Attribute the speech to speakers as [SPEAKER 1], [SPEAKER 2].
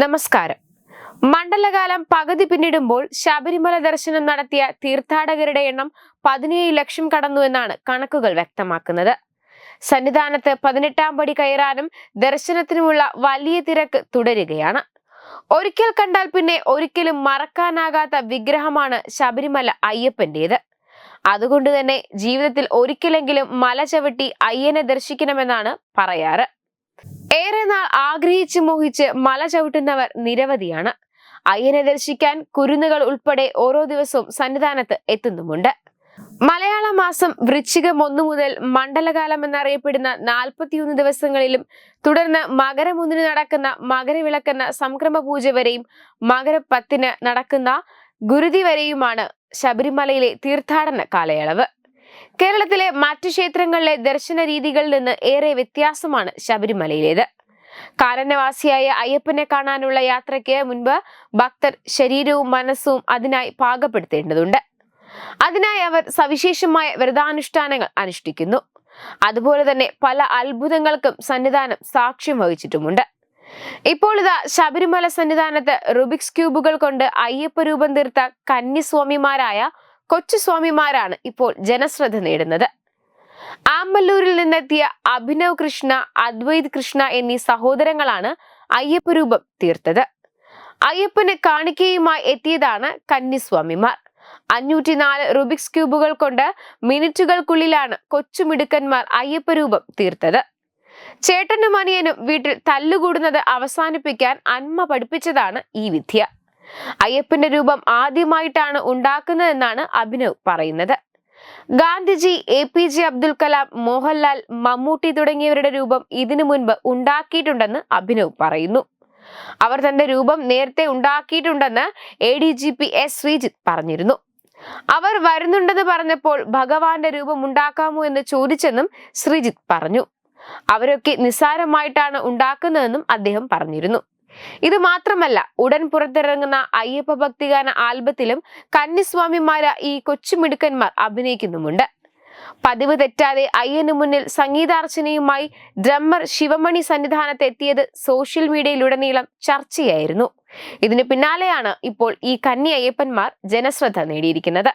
[SPEAKER 1] നമസ്കാരം. മണ്ഡലകാലം പകുതി പിന്നിടുമ്പോൾ ശബരിമല ദർശനം നടത്തിയ തീർത്ഥാടകരുടെ എണ്ണം പതിനേഴ് ലക്ഷം കടന്നു എന്നാണ് കണക്കുകൾ വ്യക്തമാക്കുന്നത്. സന്നിധാനത്ത് പതിനെട്ടാം പടി കയറാനും ദർശനത്തിനുമുള്ള വലിയ തിരക്ക് തുടരുകയാണ്. ഒരിക്കൽ കണ്ടാൽ പിന്നെ ഒരിക്കലും മറക്കാനാകാത്ത വിഗ്രഹമാണ് ശബരിമല അയ്യപ്പന്റേത് അതുകൊണ്ട് തന്നെ ജീവിതത്തിൽ ഒരിക്കലെങ്കിലും മല ചവിട്ടി അയ്യനെ ദർശിക്കണമെന്നാണ് പറയാറ്. ഏറെ നാൾ ആഗ്രഹിച്ച് മോഹിച്ച് മല ചവിട്ടുന്നവർ നിരവധിയാണ്. അയ്യനെ ദർശിക്കാൻ കുരുന്നുകൾ ഉൾപ്പെടെ ഓരോ ദിവസവും സന്നിധാനത്ത് എത്തുന്നുമുണ്ട്. മലയാള മാസം വൃശ്ചികം ഒന്നു മുതൽ മണ്ഡലകാലം എന്നറിയപ്പെടുന്ന നാൽപ്പത്തിയൊന്ന് ദിവസങ്ങളിലും തുടർന്ന് മകരം ഒന്നിന് നടക്കുന്ന മകരവിളക്കെന്ന സംക്രമ പൂജ വരെയും മകരപ്പത്തിന് നടക്കുന്ന ഗുരുതി വരെയുമാണ് ശബരിമലയിലെ തീർത്ഥാടന കാലയളവ്. കേരളത്തിലെ മറ്റു ക്ഷേത്രങ്ങളിലെ ദർശന രീതികളിൽ നിന്ന് ഏറെ വ്യത്യാസമാണ് ശബരിമലയിലേത്. കാരണവാസിയായ അയ്യപ്പനെ കാണാനുള്ള യാത്രയ്ക്ക് മുൻപ് ഭക്തർ ശരീരവും മനസ്സും അതിനായി പാകപ്പെടുത്തേണ്ടതുണ്ട്. അതിനായി അവർ സവിശേഷമായ വ്രതാനുഷ്ഠാനങ്ങൾ അനുഷ്ഠിക്കുന്നു. അതുപോലെ തന്നെ പല അത്ഭുതങ്ങൾക്കും സന്നിധാനം സാക്ഷ്യം വഹിച്ചിട്ടുമുണ്ട്. ഇപ്പോൾ ഇതാ ശബരിമല സന്നിധാനത്ത് റുബിക്സ് ക്യൂബുകൾ കൊണ്ട് അയ്യപ്പ രൂപം തീർത്ത കന്യസ്വാമിമാരായ കൊച്ചു സ്വാമിമാരാണ് ഇപ്പോൾ ജനശ്രദ്ധ നേടുന്നത്. ആമ്പല്ലൂരിൽ നിന്നെത്തിയ അഭിനവ് കൃഷ്ണ അദ്വൈത് കൃഷ്ണ എന്നീ സഹോദരങ്ങളാണ് അയ്യപ്പ രൂപം തീർത്തത്. അയ്യപ്പന് കാണിക്കയുമായി എത്തിയതാണ് കന്നിസ്വാമിമാർ അഞ്ഞൂറ്റിനാല് റുബിക്സ് ക്യൂബുകൾ കൊണ്ട് മിനിറ്റുകൾക്കുള്ളിലാണ് കൊച്ചുമിടുക്കന്മാർ അയ്യപ്പ രൂപം തീർത്തത്. ചേട്ടനും അനിയനും വീട്ടിൽ തല്ലുകൂടുന്നത് അവസാനിപ്പിക്കാൻ അന്മ പഠിപ്പിച്ചതാണ് ഈ വിദ്യ. അയ്യപ്പന്റെ രൂപം ആദ്യമായിട്ടാണ് ഉണ്ടാക്കുന്നതെന്നാണ് അഭിനവ് പറയുന്നത്. Gandhiji A P J Abdul Kalam Mohanlal Mammootty തുടങ്ങിയവരുടെ രൂപം ഇതിനു മുൻപ് ഉണ്ടാക്കിയിട്ടുണ്ടെന്ന് അഭിനവ് പറയുന്നു. അവർ തന്റെ രൂപം നേരത്തെ ഉണ്ടാക്കിയിട്ടുണ്ടെന്ന് A D G P S Sreejith പറഞ്ഞിരുന്നു. അവർ വരുന്നുണ്ടെന്ന് പറഞ്ഞപ്പോൾ ഭഗവാന്റെ രൂപം ഉണ്ടാക്കാമോ എന്ന് ചോദിച്ചെന്നും ശ്രീജിത്ത് പറഞ്ഞു. അവരൊക്കെ നിസ്സാരമായിട്ടാണ് ഉണ്ടാക്കുന്നതെന്നും അദ്ദേഹം പറഞ്ഞിരുന്നു. ഇത് മാത്രമല്ല ഉടൻ പുറത്തിറങ്ങുന്ന അയ്യപ്പ ഭക്തിഗാന ആൽബത്തിലും കന്നിസ്വാമിമാര ഈ കൊച്ചുമിടുക്കന്മാർ അഭിനയിക്കുന്നുമുണ്ട്. പതിവ് തെറ്റാതെ അയ്യന് മുന്നിൽ സംഗീതാർച്ചനയുമായി ഡ്രമ്മർ ശിവമണി സന്നിധാനത്ത് എത്തിയത് സോഷ്യൽ മീഡിയയിലുടനീളം ചർച്ചയായിരുന്നു. ഇതിനു പിന്നാലെയാണ് ഇപ്പോൾ ഈ കന്നി അയ്യപ്പന്മാർ ജനശ്രദ്ധ നേടിയിരിക്കുന്നത്.